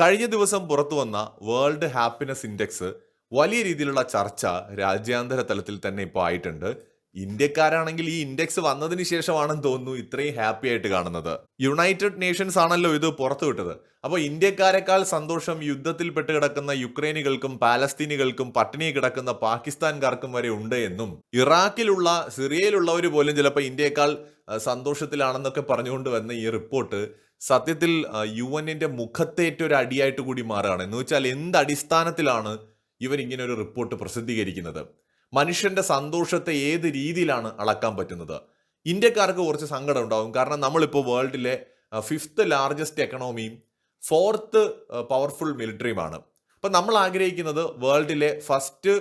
കഴിഞ്ഞ ദിവസം പുറത്തു വന്ന വേൾഡ് ഹാപ്പിനെസ് ഇൻഡെക്സ് വലിയ രീതിയിലുള്ള ചർച്ച രാജ്യാന്തര തലത്തിൽ തന്നെ ഇപ്പോൾ ആയിട്ടുണ്ട്. ഇന്ത്യക്കാരാണെങ്കിൽ ഈ ഇൻഡെക്സ് വന്നതിന് ശേഷമാണെന്ന് തോന്നുന്നു ഇത്രയും ഹാപ്പി ആയിട്ട് കാണുന്നത്. യുണൈറ്റഡ് നേഷൻസ് ആണല്ലോ ഇത് പുറത്തുവിട്ടത് അപ്പോൾ ഇന്ത്യക്കാരെക്കാൾ സന്തോഷം യുദ്ധത്തിൽ പെട്ട് കിടക്കുന്ന യുക്രൈനികൾക്കും പാലസ്തീനികൾക്കും പട്ടിണി കിടക്കുന്ന പാകിസ്ഥാൻകാർക്കും വരെ ഉണ്ട് എന്നും ഇറാഖിലുള്ള സിറിയയിലുള്ളവർ പോലും ചിലപ്പോൾ ഇന്ത്യയെക്കാൾ സന്തോഷത്തിലാണെന്നൊക്കെ പറഞ്ഞുകൊണ്ട് വന്ന ഈ റിപ്പോർട്ട് സത്യത്തിൽ യു എന്നിന്റെ മുഖത്തേറ്റ ഒരു അടിയായിട്ട് കൂടി മാറുകയാണ്. എന്ന് വെച്ചാൽ എന്ത് അടിസ്ഥാനത്തിലാണ് ഇവർ ഇങ്ങനെ ഒരു റിപ്പോർട്ട് പ്രസിദ്ധീകരിക്കുന്നത്? മനുഷ്യന്റെ സന്തോഷത്തെ ഏത് രീതിയിലാണ് അളക്കാൻ പറ്റുന്നത്? ഇന്ത്യക്കാർക്ക് കുറച്ച് സങ്കടം ഉണ്ടാകും കാരണം നമ്മളിപ്പോൾ വേൾഡിലെ ഫിഫ്ത്ത് ലാർജസ്റ്റ് എക്കണോമിയും ഫോർത്ത് പവർഫുൾ മിലിറ്ററിയുമാണ് അപ്പം നമ്മൾ ആഗ്രഹിക്കുന്നത് വേൾഡിലെ ഫസ്റ്റ്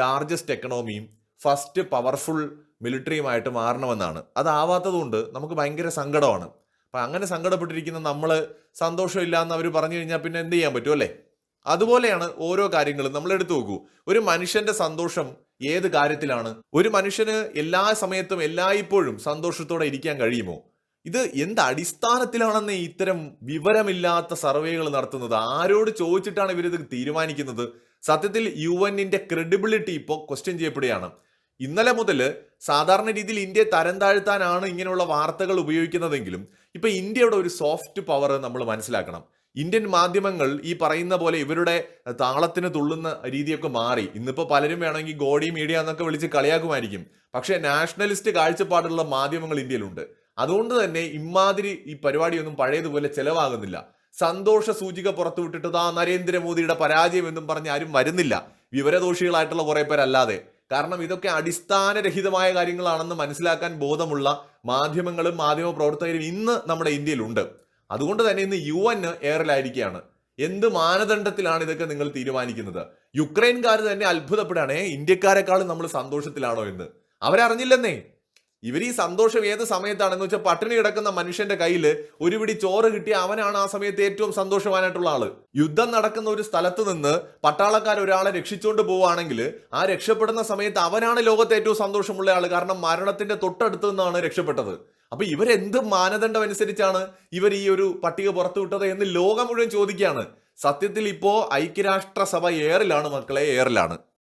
ലാർജസ്റ്റ് എക്കണോമിയും ഫസ്റ്റ് പവർഫുൾ മിലിറ്ററിയുമായിട്ട് മാറണമെന്നാണ്. അതാവാത്തതുകൊണ്ട് നമുക്ക് ഭയങ്കര സങ്കടമാണ്. അപ്പം അങ്ങനെ സങ്കടപ്പെട്ടിരിക്കുന്ന നമ്മൾ സന്തോഷമില്ല എന്ന് അവർ പറഞ്ഞു കഴിഞ്ഞാൽ പിന്നെ എന്ത് ചെയ്യാൻ പറ്റും അല്ലേ? അതുപോലെയാണ് ഓരോ കാര്യങ്ങളും നമ്മൾ എടുത്തു നോക്കൂ. ഒരു മനുഷ്യന്റെ സന്തോഷം ഏത് കാര്യത്തിലാണ്? ഒരു മനുഷ്യന് എല്ലാ സമയത്തും എല്ലായ്പ്പോഴും സന്തോഷത്തോടെ ഇരിക്കാൻ കഴിയുമോ? ഇത് എന്ത് അടിസ്ഥാനത്തിലാണെന്ന് ഇത്തരം വിവരമില്ലാത്ത സർവേകൾ നടത്തുന്നത്? ആരോട് ചോദിച്ചിട്ടാണ് ഇവരിത് തീരുമാനിക്കുന്നത്? സത്യത്തിൽ യു എന്നിന്റെ ക്രെഡിബിലിറ്റി ഇപ്പോൾ ക്വസ്റ്റ്യൻ ചെയ്യപ്പെടുകയാണ്. ഇന്നലെ മുതൽ സാധാരണ രീതിയിൽ ഇന്ത്യയെ തരം താഴ്ത്താനാണ് ഇങ്ങനെയുള്ള വാർത്തകൾ ഉപയോഗിക്കുന്നതെങ്കിലും ഇപ്പൊ ഇന്ത്യയുടെ ഒരു സോഫ്റ്റ് പവർ നമ്മൾ മനസ്സിലാക്കണം. ഇന്ത്യൻ മാധ്യമങ്ങൾ ഈ പറയുന്ന പോലെ ഇവരുടെ താളത്തിന് തുള്ളുന്ന രീതിയൊക്കെ മാറി. ഇന്നിപ്പോൾ പലരും വേണമെങ്കിൽ ഗോഡി മീഡിയ എന്നൊക്കെ വിളിച്ച് കളിയാക്കുമായിരിക്കും. പക്ഷേ നാഷണലിസ്റ്റ് കാഴ്ചപ്പാടുള്ള മാധ്യമങ്ങൾ ഇന്ത്യയിലുണ്ട്. അതുകൊണ്ട് തന്നെ ഇമാതിരി ഈ പരിപാടിയൊന്നും പഴയതുപോലെ ചെലവാകുന്നില്ല. സന്തോഷ സൂചിക പുറത്തുവിട്ടിട്ട് ആ നരേന്ദ്രമോദിയുടെ പരാജയം എന്നും പറഞ്ഞ് ആരും വരുന്നില്ല. വിവരദോഷികളായിട്ടുള്ള കുറേ പേരല്ലാതെ. കാരണം ഇതൊക്കെ അടിസ്ഥാനരഹിതമായ കാര്യങ്ങളാണെന്ന് മനസ്സിലാക്കാൻ ബോധമുള്ള മാധ്യമങ്ങളും മാധ്യമ പ്രവർത്തകരും ഇന്ന് നമ്മുടെ ഇന്ത്യയിലുണ്ട്. അതുകൊണ്ട് തന്നെ ഇന്ന് യു എൻ എയറിലായിരിക്കുകയാണ് എന്ത് മാനദണ്ഡത്തിലാണ് ഇതൊക്കെ നിങ്ങൾ തീരുമാനിക്കുന്നത്? യുക്രൈൻകാർ തന്നെ അത്ഭുതപ്പെടുകയാണേ. "ഏ, ഇന്ത്യക്കാരെക്കാളും നമ്മൾ സന്തോഷത്തിലാണോ എന്ന്? അവരറിഞ്ഞില്ലെന്നേ. ഇവർ ഈ സന്തോഷം ഏത് സമയത്താണെന്ന് വെച്ചാൽ പട്ടിണി കിടക്കുന്ന മനുഷ്യന്റെ കയ്യിൽ ഒരു പിടി ചോറ് കിട്ടി അവനാണ് ആ സമയത്ത് ഏറ്റവും സന്തോഷവാനായിട്ടുള്ള ആൾ. യുദ്ധം നടക്കുന്ന ഒരു സ്ഥലത്ത് നിന്ന് പട്ടാളക്കാർ ഒരാളെ രക്ഷിച്ചുകൊണ്ട് പോവുകയാണെങ്കിൽ ആ രക്ഷപ്പെടുന്ന സമയത്ത് അവനാണ് ലോകത്തെ ഏറ്റവും സന്തോഷമുള്ള ആൾ. കാരണം മരണത്തിന്റെ തൊട്ടടുത്ത് നിന്നാണ് രക്ഷപ്പെട്ടത്. അപ്പൊ ഇവരെന്ത് മാനദണ്ഡം അനുസരിച്ചാണ് ഇവർ ഈ ഒരു പട്ടിക പുറത്തുവിട്ടത് എന്ന് ലോകം മുഴുവൻ ചോദിക്കുകയാണ്. സത്യത്തിൽ ഇപ്പോ ഐക്യരാഷ്ട്രസഭ എയറിലാണ് മക്കളെ എയറിലാണ്